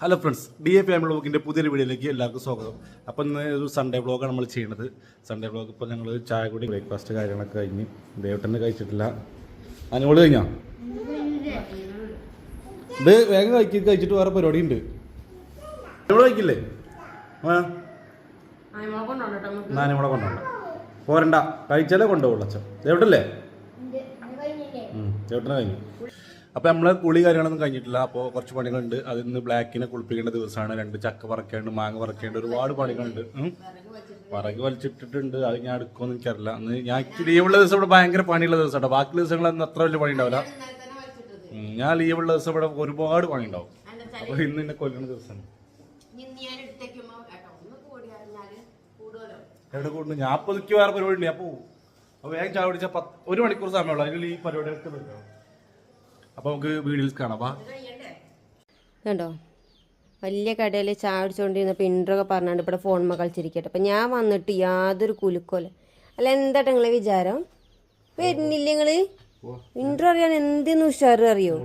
Hello friends D A family വ്ളോഗിന്റെ പുതിയൊരു വീഡിയോയിലേക്ക് എല്ലാവർക്കും സ്വാഗതം. അപ്പോൾ ഇന്ന് ഒരു സൺഡേ ബ്ലോഗാണ് നമ്മൾ ചെയ്യുന്നത് സൺഡേ ബ്ലോഗ് ഇപ്പോൾ ഞങ്ങൾ ചായ കൂടി ബ്രേക്ക്ഫാസ്റ്റ് കാര്യങ്ങളൊക്കെ കഴിഞ്ഞ് ദേവട്ടനെ കഴിച്ചിട്ടില്ല. അനുമോൾ കഴിഞ്ഞോ? ഇത് വേഗം കഴിക്കി കഴിച്ചിട്ട് വേറെ പരിപാടി ഉണ്ട്. ഇവിടെ കഴിക്കില്ലേ? ആ. നാനിമോളെ കൊണ്ടുപോകണ്ട പോരണ്ട കഴിച്ചാലേ കൊണ്ടുപോകുള്ളൂ അച്ഛൻ. ദേവട്ടല്ലേ ദേവട്ടനെ കഴിഞ്ഞു. അപ്പോൾ നമ്മൾ കുളി കാര്യങ്ങളൊന്നും കഴിഞ്ഞിട്ടില്ല. അപ്പോൾ കുറച്ച് പണികളുണ്ട്. അത് ഇന്ന് ബ്ലാക്കിനെ കുളിപ്പിക്കേണ്ട ദിവസമാണ്. രണ്ട് ചക്ക പറക്കേണ്ട മാങ്ങ പറക്കേണ്ട ഒരുപാട് പണികളുണ്ട്. വിറക് വലിച്ചിട്ടിട്ടുണ്ട്. അത് ഞാൻ എടുക്കുമെന്ന് എനിക്കറിയില്ല. അന്ന് ഞാൻ ലീവുള്ള ദിവസം ഇവിടെ ഭയങ്കര പണിയുള്ള ദിവസം കേട്ടോ ബാക്കി ദിവസങ്ങളൊന്നും അത്ര വലിയ പണി ഉണ്ടാവില്ല. ഞാൻ ലീവുള്ള ദിവസം ഇവിടെ ഒരുപാട് പണി ഉണ്ടാവും അപ്പോൾ ഇന്ന് എന്നെ കൊല്ലുന്ന ദിവസമാണ്. എവിടെ കൂടുന്നു? ഞാൻ എനിക്ക് വേറെ പരിപാടി ഉണ്ട്. ഞാൻ പോവും. അപ്പോൾ വേഗം ചാവടിച്ച പത്ത് ഒരു മണിക്കൂർ സമയമുള്ളൂ. അതിൽ ഈ പരിപാടികൾക്ക് തീർക്കണം അപ്പോൾ നമുക്ക് വീഡിയോസ് കാണാം. കണ്ടോ? വലിയ കടയിൽ ചായ അടിച്ചുകൊണ്ടിരുന്നപ്പോൾ ഇൻട്രൊക്കെ പറഞ്ഞാണ്ട് ഇവിടെ ഫോൺ കളിച്ചിരിക്കട്ടെ. അപ്പം ഞാൻ വന്നിട്ട് യാതൊരു കുലുക്കോല. അല്ല എന്താ നിങ്ങളെ വിചാരം? വരുന്നില്ല നിങ്ങൾ ഇൻട്രോ അറിയാൻ എന്തെന്ന് ഉഷാറ് അറിയോ?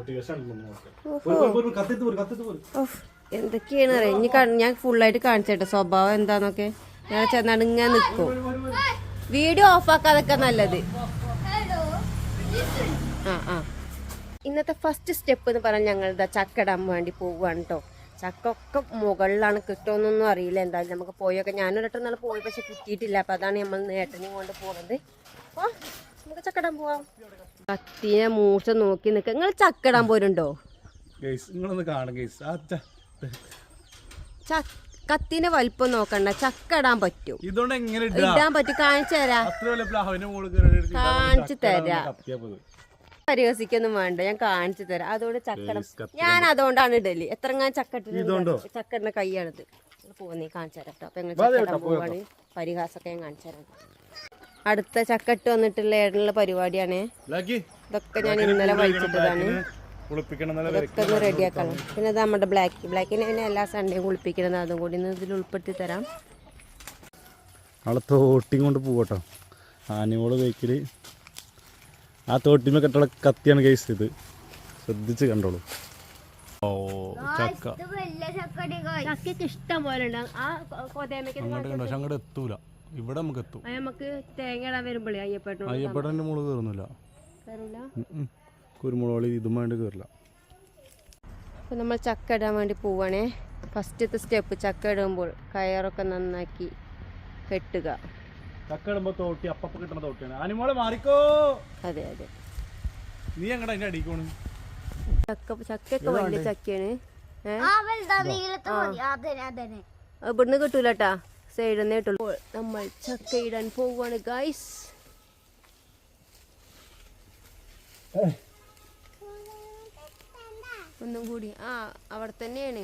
എന്തൊക്കെയാണ് അറിയാം? ഇനി ഞാൻ ഫുള്ളായിട്ട് കാണിച്ചേട്ടെ. സ്വഭാവം എന്താന്നൊക്കെ. ഞാൻ ചെന്നാണ്ട് ഇങ്ങനെ നിൽക്കും വീഡിയോ ഓഫാക്കാതൊക്കെ നല്ലത്. ആ ആ. ഇന്നത്തെ ഫസ്റ്റ് സ്റ്റെപ്പ് എന്ന് പറഞ്ഞാൽ ഞങ്ങൾ ഇതാ ചക്ക ഇടാൻ വേണ്ടി പോവുകയാണ് കേട്ടോ ചക്ക ഒക്കെ മുകളിലാണ് കിട്ടുമെന്നൊന്നും അറിയില്ല. എന്തായാലും നമുക്ക് പോയൊക്കെ. ഞാനൊരിട്ടം നല്ല പോയി പക്ഷെ കിട്ടിയിട്ടില്ല. അപ്പം അതാണ് നമ്മൾ നേട്ടനെയും കൊണ്ട് പോകുന്നത് അപ്പോൾ നമുക്ക് ചക്കടാൻ പോവാം. കത്തിയെ മൂർച്ച നോക്കി നിൽക്കുക നിങ്ങൾ ചക്കടാൻ പോരുണ്ടോ? കത്തിന്റെ വലിപ്പം നോക്കണ്ട. ചക്ക ഇടാൻ പറ്റും. ഇടാൻ പറ്റും. കാണിച്ചു തരാം. കാണിച്ചു തരാം. പരിഹസിക്കൊന്നും വേണ്ട. ഞാൻ കാണിച്ചു തരാം. അതുകൊണ്ട് ചക്കട. ഞാൻ അതുകൊണ്ടാണ് ഇടൽ. എത്രങ്ങാൻ ചക്ക ഇതുകൊണ്ടോ? ചക്കടിന്റെ കൈയാണിത്. പോകുന്നേ കാണിച്ചു തരാം കേട്ടോ അപ്പൊ ഞങ്ങൾ ചക്കട ദേവട്ടാ, പോവാണ്. പരിഹാസമൊക്കെ ഞാൻ കാണിച്ചു തരാം അടുത്ത ചക്കട്ട് വന്നിട്ടുള്ള ഏടനുള്ള പരിപാടിയാണ്. ഇതൊക്കെ. ഞാൻ ഇന്നലെ വലിച്ചിട്ടതാണ് എന്നല്ല ഇതൊക്കെ ഒന്ന് റെഡിയാക്കണം പിന്നെ ഇത് നമ്മുടെ ബ്ലാക്ക് ബ്ലാക്കിനെ പിന്നെ എല്ലാ സൺഡേയും കുളിപ്പിക്കണം അതും കൂടി ഇതിൽ ഉൾപ്പെടുത്തി തരാം. അവളെ തോട്ടിയും കൊണ്ട് പോകട്ടോ ആനയോട് കഴിക്കൽ ആ തോട്ടിമ കെട്ടുള്ള കത്തിയാണ് കേസ് ഇത്. ശ്രദ്ധിച്ച് കണ്ടോളൂ. ഓ ചക്ക. ചക്കയ്ക്ക് ഇഷ്ടം പോലെ ഉണ്ട്. ആ കൊതേമയ്ക്ക് അങ്ങോട്ട് കണ്ടോ? പക്ഷെ അങ്ങോട്ട് എത്തൂല. ഇവിടെ നമുക്ക് എത്തും. നമുക്ക് തേങ്ങ ഇടാൻ വരുമ്പോഴേ അയ്യപ്പേട്ടൻ അയ്യപ്പടന്റെ മുകളിൽ കയറുന്നില്ല. തരൂല കുരുമുളക് ഇതും വേണ്ടി കയറില്ല. അപ്പോൾ നമ്മൾ ചക്ക ഇടാൻ വേണ്ടി പോവാണേ ഫസ്റ്റത്തെ സ്റ്റെപ്പ് ചക്ക ഇടുമ്പോൾ കയറൊക്കെ നന്നാക്കി കെട്ടുക. ചക്ക ഇടുമ്പോ തോട്ടി അപ്പപ്പ കിട്ടണ തോട്ടിയാണ്. അനുമോളെ മാറിക്കോ. അതെ അതെ. നീ എങ്ങടെ അതിന്റെ അടിക്കോണ്? ചക്ക ചക്കയൊക്കെ വലിയ ചക്കയാണ്. ഇവിടുന്ന് കിട്ടൂലട്ടാ. സൈഡിൽ നിന്ന് കിട്ടുള്ളൂ നമ്മൾ ചക്ക ഇടാൻ പോവാണ് ഗൈസ് ഒന്നും കൂടി. ആ അവിടെ തന്നെയാണ്.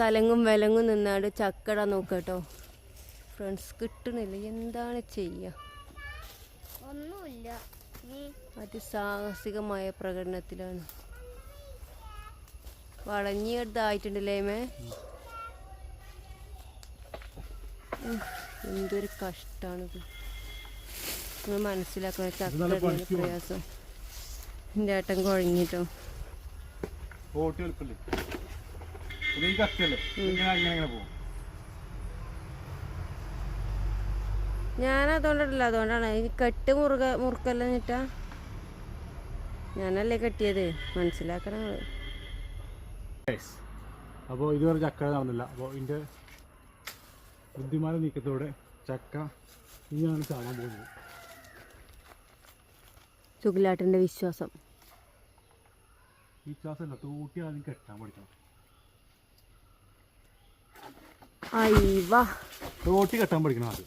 തലങ്ങും വിലങ്ങും നിന്നാണ്ട് ചക്കട നോക്കട്ടോ. ഫ്രണ്ട്സ് കിട്ടണില്ല. എന്താണ് ചെയ്യുക ഒന്നുമില്ല. അതിസാഹസികമായ പ്രകടനത്തിലാണ്. വളഞ്ഞിയതായിട്ടുണ്ടല്ലേ മേ എന്തൊരു കഷ്ടാണ് നിങ്ങൾ മനസ്സിലാക്കുന്ന ചക്കടയുടെ പ്രയാസം. എന്റെ ഏട്ടൻ കുഴങ്ങിട്ടോ ഞാൻ അതുകൊണ്ടല്ല അതുകൊണ്ടാണ്. ഈ കെട്ട് മുറുക മുറുക്കല്ല എന്നിട്ടാ ഞാനല്ലേ കെട്ടിയത്? മനസ്സിലാക്കണം. അപ്പോൾ ഇതുവരെ ചക്ക നടന്നില്ല. അപ്പോൾ ഇതിന്റെ ബുദ്ധിമാന നീക്കത്തോടെ ചക്ക ഇനിയാണ് ചാടാൻ പോകുന്നത്. ചുകിലാട്ടിന്റെ വിശ്വാസം. വിശ്വാസമല്ല തൂട്ടി ആദ്യം കെട്ടാൻ പഠിക്കണം. കെട്ടാൻ പഠിക്കണം ആദ്യം.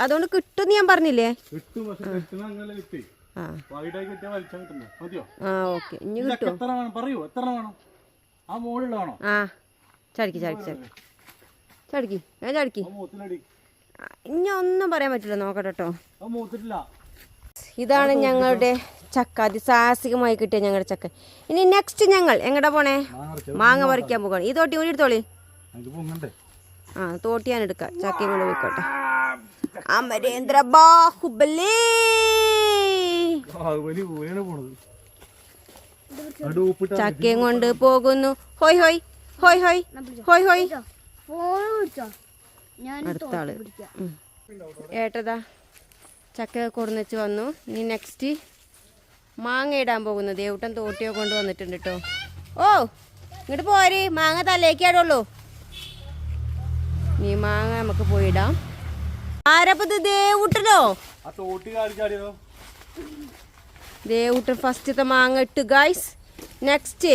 അതുകൊണ്ട് കിട്ടും ഞാൻ പറഞ്ഞില്ലേ? കിട്ടും പക്ഷെ ആ. കിട്ടുന്നത്. ആ പറയൂ എത്ര വേണം? ചടിക്ക് ചടിക്ക്. ചടിക്ക് ഞാൻ ചടിക്ക് ഇനി ഒന്നും പറയാൻ പറ്റില്ല. നോക്കട്ടെ കേട്ടോ ഇതാണ് ഞങ്ങളുടെ ചക്ക. അതിസാഹസികമായി കിട്ടിയ ഞങ്ങളുടെ ചക്ക. ഇനി നെക്സ്റ്റ് ഞങ്ങൾ. എങ്ങടെ പോണേ? മാങ്ങ പറിക്കാൻ പോകണം ഈ തോട്ടി ഊരി എടുത്തോളി. ആ തോട്ടി ഞാൻ എടുക്കാം. ചക്കയും കൊണ്ട് പോയിക്കോട്ടെ. അമരേന്ദ്ര ബാഹുബലി. ചക്കയും കൊണ്ട് പോകുന്നു. ഹോയ് ഹോയ്. ഹോയ് ഹോയ്. ഹോയ് ഹോയ്. അടുത്ത ആൾ. ഏട്ടതാ ചക്ക കൊടുന്നച്ച് വന്നു. ഇനി നെക്സ്റ്റ് മാങ്ങ ഇടാൻ പോകുന്നത് ദേവട്ടം തോട്ടിയോ കൊണ്ട് വന്നിട്ടുണ്ട് കേട്ടോ ഓ ഇങ്ങോട്ട് പോര്. മാങ്ങ തലേക്കാടുള്ളൂ നീ മാങ്ങ നമുക്ക് പോയിടാം ആരപ്പത് ദേവൂട്ടനോ? ആ തോട്ടി കാടി ദേവൂട്ടൻ ഫസ്റ്റത്തെ മാങ്ങ ഇട്ട് ഗൈസ് നെക്സ്റ്റ്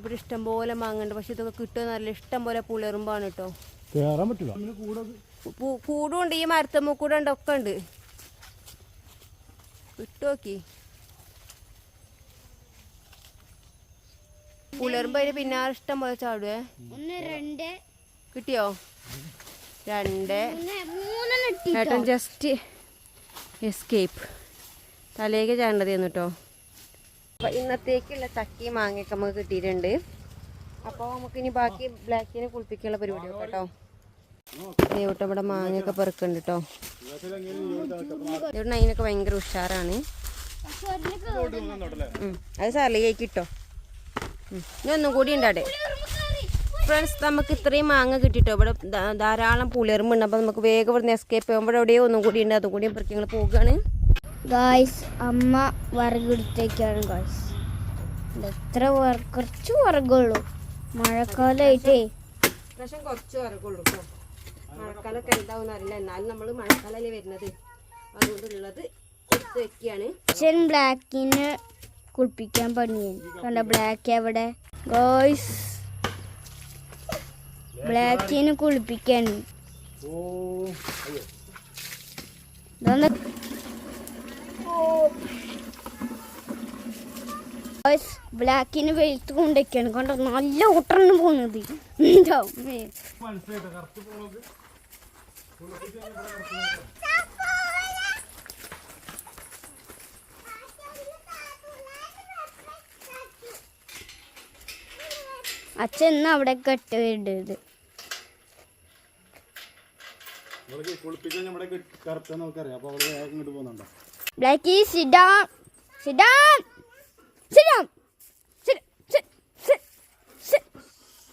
ഇവിടെ ഇഷ്ടം പോലെ മാങ്ങ ഉണ്ട് പക്ഷെ ഇതൊക്കെ കിട്ടുമെന്ന് നല്ല ഇഷ്ടം പോലെ പുളിറുമ്പാണ് കേട്ടോ. കേറാൻ പറ്റില്ല. കൂടുണ്ട്. ഈ മരത്തമ്മ കൂടെ ഉണ്ട് ഒക്കെ ഉണ്ട്. വിട്ടുനോക്കി പുലർമ്പ് അതിന് പിന്നാലെ ഇഷ്ടം പോലെ ചാടുവേ. ഒന്ന് രണ്ട്. കിട്ടിയോ? രണ്ട്. ഏട്ടൻ ജസ്റ്റ് എസ്കേപ്പ് തലേക്ക് ചാടേണ്ടത് കേട്ടോ. അപ്പൊ ഇന്നത്തേക്കുള്ള ചക്കയും മാങ്ങയൊക്കെ നമുക്ക് കിട്ടിയിട്ടുണ്ട്. അപ്പോൾ നമുക്ക് ഇനി ബാക്കി ബ്ലാക്കിനെ കുളിപ്പിക്കാനുള്ള പരിപാടി കേട്ടോ. ദേവട്ടം ഇവിടെ മാങ്ങയൊക്കെ പെറുക്കുന്നുണ്ട് കേട്ടോ. ഇവിടെ അതിനൊക്കെ ഭയങ്കര ഉഷാറാണ്. അത് സാറിലേക്ക് കിട്ടോ ഇനി ഒന്നും കൂടി ഉണ്ടാടെ ഫ്രണ്ട്സ് നമുക്ക് ഇത്രയും മാങ്ങ കിട്ടിട്ടോ ഇവിടെ ധാരാളം പുളിയറുമ്പുണ്ട് അപ്പോൾ നമുക്ക് വേഗം ഇവിടുന്ന് എസ്കേപ്പ് ചെയ്യുമ്പോൾ എവിടെയോ ഒന്നും കൂടി ഉണ്ട്. അതും കൂടി പെറുക്കി ഞങ്ങൾ പോവുകയാണ്. ഗായ്സ് അമ്മ വിറകെടുത്തേക്കാണ് ഗായ്സ് എത്ര കുറച്ച് വറകുള്ളൂ. മഴക്കാലമായിട്ടേ പക്ഷെ കുറച്ച് വറകുള്ളൂ മഴക്കാലൊക്കെ എന്താവും അറിയില്ല എന്നാലും നമ്മൾ മഴക്കാലല്ലേ വരുന്നത്. അതുകൊണ്ടുള്ളത് എടുത്ത് വെക്കുകയാണ് അച്ഛൻ ബ്ലാക്കിന് കുളിപ്പിക്കാൻ പണിയാണ്. കണ്ട ബ്ലാക്ക് എവിടെ? ഗോയ്സ് ബ്ലാക്കിന് കുളിപ്പിക്കാൻ ഓ ബ്ലാക്കിന് വെയിലത്ത് കൊണ്ടൊക്കെയാണ്. കണ്ടോ? നല്ല ഓട്ടറാണ് പോകുന്നത്. അച്ഛൻ ഇന്ന് അവിടെ കെട്ട് വേണ്ടത് കുളിപ്പിക്കാൻ നമ്മുടെ കറുത്ത നമുക്കറിയാം. അപ്പൊ അവിടെ ഇങ്ങോട്ട് പോകുന്നുണ്ടോ? Blackie sit, sit down sit.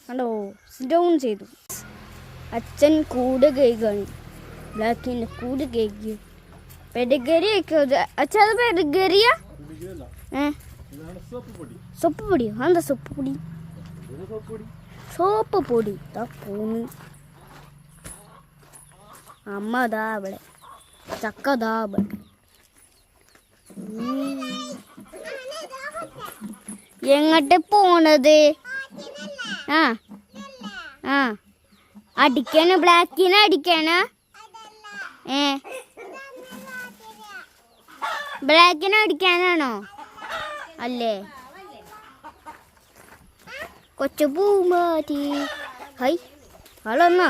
കണ്ടോ? സിഡൗൺ ചെയ്തു. അച്ഛൻ കൂട് കേൾക്കാണ് ബ്ലാക്കിന്റെ കൂട് കേക്ക് പെഡഗരി ഒക്കെ അച്ഛൻ അത് കുടിക്കുകയല്ല ഏ? സോപ്പ് പൊടി. സൊപ്പ് പൊടിയോ എന്താ സൊപ്പ് പൊടി? ഇത് സോപ്പ് പൊടി. ദാ പോന്ന് അമ്മ ദാ അവിടെ ചക്ക അവിടെ എങ്ങട്ട് പോണത്? ആ. ആ. അടിക്കണ ബ്ലാക്കിന് അടിക്കണ? ഏ. ബ്ലാക്കിന് അടിക്കാനാണോ? അല്ലേ? കൊച്ചു പൂമാരി. ഹൈ. ആളൊന്നാ?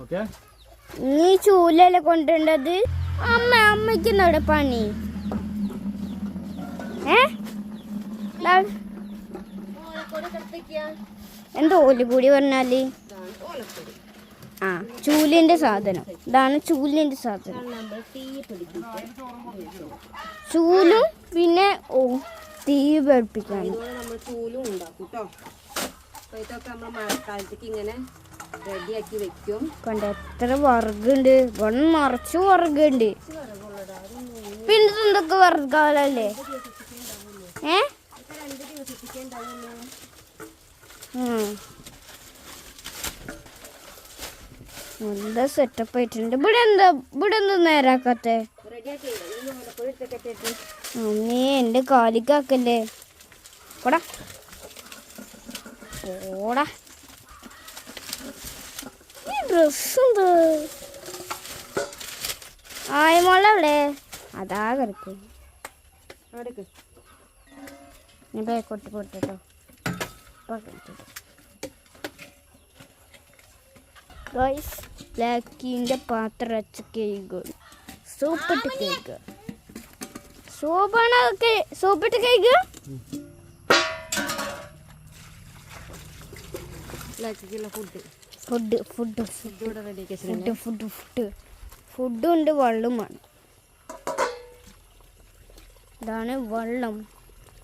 ഓക്കെ നീ ചൂലല്ലേ കൊണ്ടുണ്ടത് അമ്മ അമ്മയ്ക്ക് അവിടെ പണി? ഏ? എന്താ? ഓലുകൂടി പറഞ്ഞാൽ? ആ ചൂലിന്റെ സാധനം. ഇതാണ് ചൂലിന്റെ സാധനം. ചൂലും പിന്നെ ഓ തീ പഠിപ്പിക്കാൻ ചൂലും ഉണ്ടാക്കും കേട്ടോ ഇതൊക്കെ നമ്മൾ മഴക്കാലത്തേക്ക് ഇങ്ങനെ റെഡിയാക്കി വെക്കും. കണ്ട എത്ര വർഗുണ്ട് വൺ മറച്ച് വർഗുണ്ട് പിന്നെ എന്തൊക്കെ വർഗാലല്ലേ ഏ. നല്ല സെറ്റപ്പ് ആയിട്ടുണ്ട്? ഇവിടെ എന്താ ഇവിടെ എന്താ നേരാക്കാത്തെ? അമ്മേ എന്റെ കാലിക്കാക്കല്ലേ കൊടാ ഓടാ ഈ ഡ്രസ് എന്ത്? ആയമോളവിടെ അതാ കിടക്കും. ഞാൻ ബാക്കോട്ട് പോട്ടോ പാത്രം അച്ച കേക്ക് സൂപ്പിട്ട് കേക്ക് സോപ്പാണ് സൂപ്പിട്ട് കേക്ക് ബ്ലാക്കിക്കുള്ള ഫുഡ് ഫുഡ് ഫുഡ് ഫുഡ് ഇവിടെ റെഡി ഫുഡ് ഫുഡ് ഫുഡ് ഫുഡും ഉണ്ട് വെള്ളവുമാണ് ഇതാണ് വെള്ളം.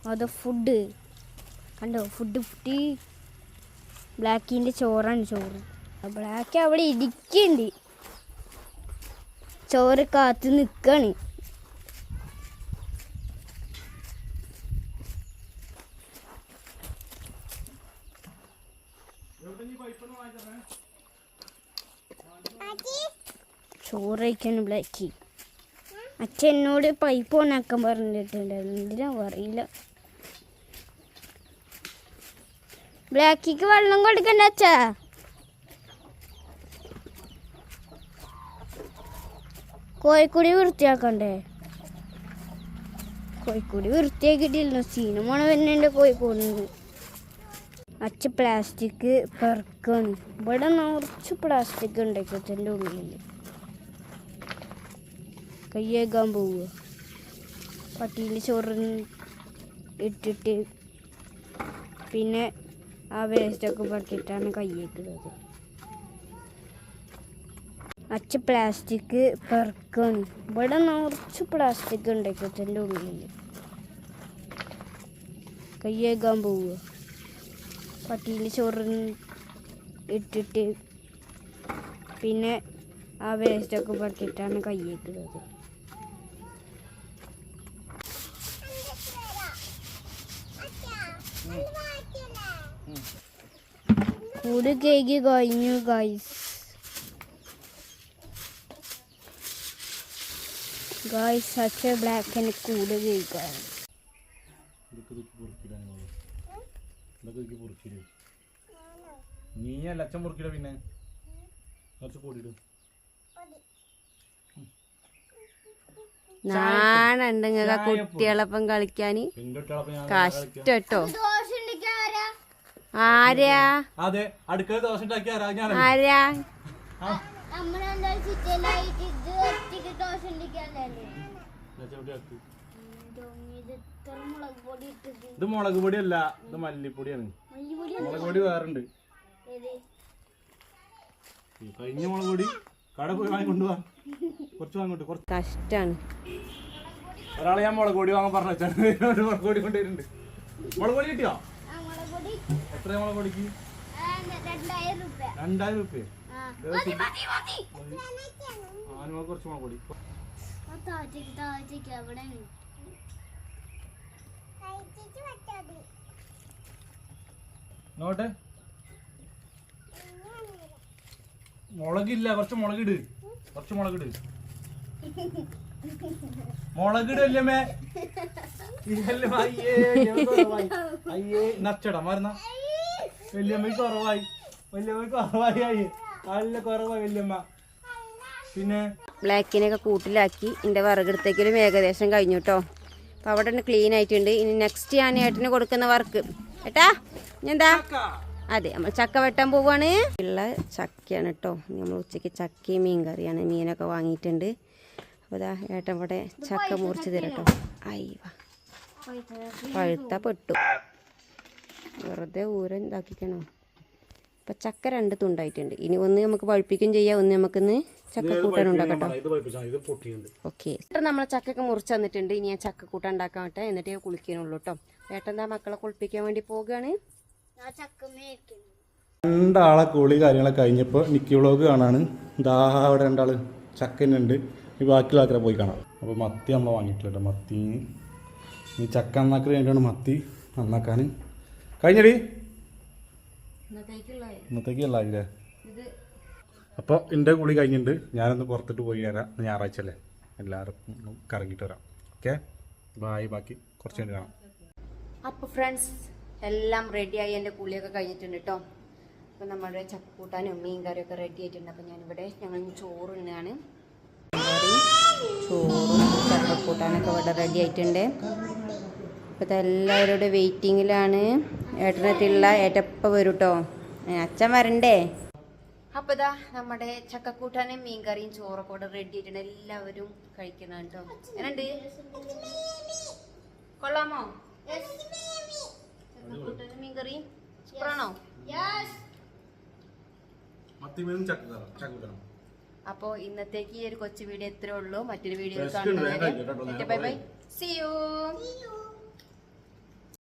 അത് ഫുഡ് കണ്ടോ? ഫുഡ് ഫുഡ് ബ്ലാക്കിന്റെ ചോറാണ് ചോറ്. ബ്ലാക്ക് അവിടെ ഇരിക്കുന്നുണ്ട് ചോറ് കാത്ത് നിൽക്കാണ് ചോറ് ബ്ലാക്കി. അച്ഛൻ എന്നോട് പൈപ്പ് ഓണാക്കാൻ പറഞ്ഞിട്ടുണ്ടായിരുന്നു എന്തിനാ അറിയില്ല. ബ്ലാക്കിക്ക് വെള്ളം കൊടുക്കണ്ട അച്ഛാ. കോഴിക്കുടി വൃത്തിയാക്കണ്ടേ? കോഴിക്കുടി വൃത്തിയാക്കിയിട്ടില്ല. സീനമാണ് വരുന്നുണ്ട് കോഴിക്കോട് അച്ഛ പ്ലാസ്റ്റിക് പെറുക്കാണ് ഇവിടെ നിറച്ച് പ്ലാസ്റ്റിക് ഉണ്ടാക്കി അച്ഛന്റെ ഉള്ളിൽ കയ്യേക്കാൻ പോവുക പട്ടിയിൽ ചോറ് ഇട്ടിട്ട് പിന്നെ ആ വേസ്റ്റൊക്കെ പെറുക്കിയിട്ടാണ് കയ്യേക്കുന്നത് അച്ഛ പ്ലാസ്റ്റിക് പെറുക്കാണ് ഇവിടെ നിറച്ച് പ്ലാസ്റ്റിക് ഉണ്ടാക്കി അച്ഛന്റെ ഉള്ളിൽ കയ്യേക്കാൻ പോവുക പട്ടിയിൽ ചോറ് ഇട്ടിട്ട് പിന്നെ ആ വേസ്റ്റൊക്കെ പെറുക്കിയിട്ടാണ് കയ്യേക്കുന്നത് കൂട് കേക്ക് കഴിഞ്ഞു ഗൈസ് ഗൈസ് സച്ച് എനിക്ക് കൂട് കേക്കാണ് ഇതൊക്കെ പൊറുക്കിട് നീ അല്ല അച്ഛൻ പൊറുക്കിട പിന്നെ. കുറച്ച് കൂടിയിടും നാണുണ്ട് നിങ്ങൾക്ക് ആ കുട്ടികളൊപ്പം കളിക്കാന് കഷ്ടോ കഷ്ടട്ടോ. ആരാ അതെ അടുക്കള ദോശ ആരാ? നമ്മളെന്താ ആരാ ഇത് മുളക് പൊടി അല്ല ഇത് മല്ലിപ്പൊടിയാണ്. മുളക് പൊടി വേറുണ്ട്. കഴിഞ്ഞ മുളക് പൊടി കട പോയി വാങ്ങിക്കൊണ്ടുപോവാ കുറച്ച് വാങ്ങിട്ട് കുറച്ച്. കഷ്ടാണ്. ഒരാളെ ഞാൻ മുളക് പൊടി വാങ്ങാൻ പറഞ്ഞു മുളക് പൊടി കൊണ്ടുവരുന്നുണ്ട്. മുളക് പൊടി കിട്ടിയോ? എത്ര മുളക് പൊടിക്ക്? രണ്ടായിരം റുപ്യ. ആനുമാ കുറച്ച് മുളക് പൊടി. നോട്ടെ മുളകില്ല കുറച്ച് മുളകിട്. കുറച്ച് മുളകിട്. മുളകിടല്ലേ അയ്യേ നച്ചടം വരുന്ന വല്യമ്മക്ക് കുറവായി. വല്യമ്മക്ക് കുറവായി അയ്യേ. നല്ല കുറവായി വല്യമ്മ. പിന്നെ? ബ്ലാക്കിനെയൊക്കെ കൂട്ടിലാക്കി. എന്റെ വറകെടുത്തേക്കിലും ഏകദേശം കഴിഞ്ഞു കേട്ടോ അപ്പം അവിടെ തന്നെ ക്ലീൻ ആയിട്ടുണ്ട്. ഇനി നെക്സ്റ്റ് ഞാൻ ഏട്ടന് കൊടുക്കുന്ന വർക്ക്. ഏട്ടാ എന്താ? അതെ നമ്മൾ ചക്ക വെട്ടാൻ പോവാണ്. ഉള്ള ചക്കയാണ് കേട്ടോ. നമ്മൾ ഉച്ചയ്ക്ക് ചക്കയും മീൻ കറിയാണ് മീനൊക്കെ വാങ്ങിയിട്ടുണ്ട്. അപ്പോൾ ഇതാ ഏട്ടൻ ഇവിടെ ചക്ക മുറിച്ച് തരട്ടോ കേട്ടോ. അയ്യ പഴുത്ത പെട്ടു. വെറുതെ ഊരൻ ഇതാക്കിക്കണോ? ഇപ്പം ചക്ക രണ്ട് തുണ്ടായിട്ടുണ്ട്. ഇനി ഒന്ന് നമുക്ക് പഴുപ്പിക്കുകയും ചെയ്യാം. ഒന്ന് നമുക്ക് ചക്ക കൂട്ടാൻ ഉണ്ടാക്കട്ടോ ഇത് പഴിപ്പിച്ചാ ഇത് പൊട്ടിയുണ്ട് ഓക്കെ. നമ്മൾ ചക്കൊക്കെ മുറിച്ച് തന്നിട്ടുണ്ട്. ഇനി ഞാൻ ചക്ക കൂട്ടാൻ ഉണ്ടാക്കാൻ പറ്റാം എന്നിട്ടേ കുളിക്കാനുള്ളൂ കേട്ടോ. ഏട്ടൻ എന്താ മക്കളെ കുളിപ്പിക്കാൻ വേണ്ടി പോവുകയാണ്. രണ്ടാളെ കുളി കാര്യങ്ങളൊക്കെ കഴിഞ്ഞപ്പോൾ നിക്കി വ്ളോഗ് കാണാണ്. ദാ അവിടെ രണ്ടാൾ ചക്കനുണ്ട്. ഈ ബാക്കിയുള്ള ആൾക്കാരെ പോയി കാണാം. അപ്പോൾ മത്തി നമ്മൾ വാങ്ങിയിട്ടില്ല മത്തി. ഈ ചക്ക നന്നാക്കി വേണ്ടിയാണ് മത്തി നന്നാക്കാൻ കഴിഞ്ഞടി. ഇന്നത്തേക്ക് അല്ല? ഇല്ലേ അപ്പോൾ എന്റെ കുളി കഴിഞ്ഞിട്ടുണ്ട് ഞാനൊന്ന് പുറത്തിട്ട് പോയി വരാം. ഞായറാഴ്ച അല്ലേ? എല്ലാവർക്കും ഒന്ന് കറങ്ങിയിട്ട് വരാം. ഓക്കെ? ബായ് ബാക്കി കുറച്ച് കഴിഞ്ഞ് കാണാം. അപ്പോൾ ഫ്രണ്ട്സ് എല്ലാം റെഡിയായി എന്റെ കുളിയൊക്കെ കഴിഞ്ഞിട്ടുണ്ട് കേട്ടോ അപ്പോൾ നമ്മുടെ ചക്കൂട്ടാനും മീൻ കറിയൊക്കെ റെഡി ആയിട്ടുണ്ട്. അപ്പോൾ ഞാനിവിടെ ഞങ്ങൾ ഇന്ന് ചോറ് തന്നെയാണ് കറി ചോറും ചക്കക്കൂട്ടാനൊക്കെ ഇവിടെ റെഡി ആയിട്ടുണ്ട്. അപ്പോൾ എല്ലാവരുടെ വെയിറ്റിങ്ങിലാണ് ഏട്ടനത്തിലുള്ള ഏട്ടപ്പ വരും കേട്ടോ അച്ഛൻ വരണ്ടേ? അപ്പൊ ഇതാ നമ്മുടെ ചക്കക്കൂട്ടാനും മീൻകറിയും ചോറൊക്കെ കൂടെ റെഡി ആയിട്ടുണ്ട്. എല്ലാവരും കഴിക്കണം കേട്ടോ. എന്നുണ്ട് കൊള്ളാമോ? ചക്കക്കൂട്ടാനും മീൻകറിയും സൂപ്പറാണോ? അപ്പോ ഇന്നത്തേക്ക് ഈ ഒരു കൊച്ചു വീഡിയോ ഇത്രേ ഉള്ളൂ. മറ്റൊരു വീഡിയോ കാണുന്നു കാണുന്നത് ബൈ ബൈ. C U